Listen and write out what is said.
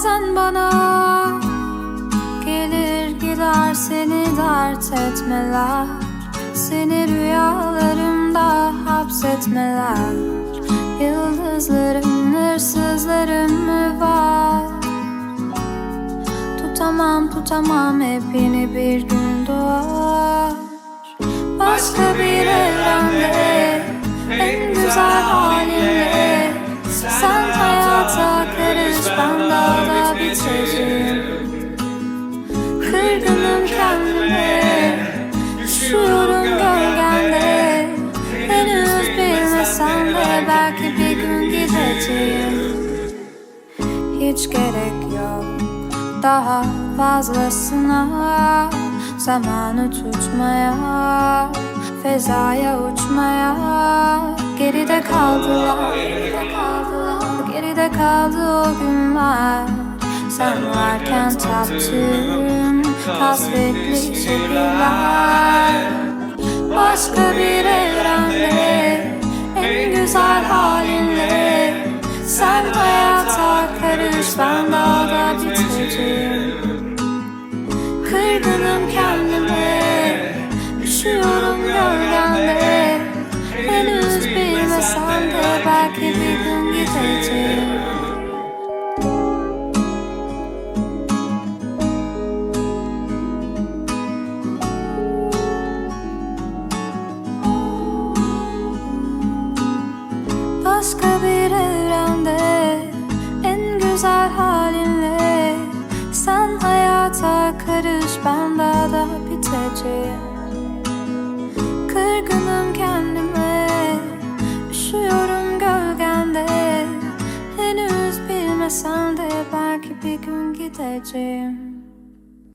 bazen bana Gelir gider seni dert etmeler. Seni rüyalarımda hapsetmeler. Yıldızlarım, hırsızlarım mı var? Tutamam tutamam hepini bir gün doğar. Başka bir de belki bir gün gideceğim. Hiç gerek yok. Daha fazlasına Zamanı tutmaya Fezaya uçmaya. Geride kaldılar Geride kaldı o günler. Sen varken tattığım Kasvetli şekiller Başka bir Sen hayata karış Ben daha da biteceğim. Kırgınım kendime Üşüyorum gölgende. Henüz bilmesem de Belki bir gün gideceğim. Başka bir da Kırgınım kendime Üşüyorum gölgende. Henüz bilmesem de Belki bir gün gideceğim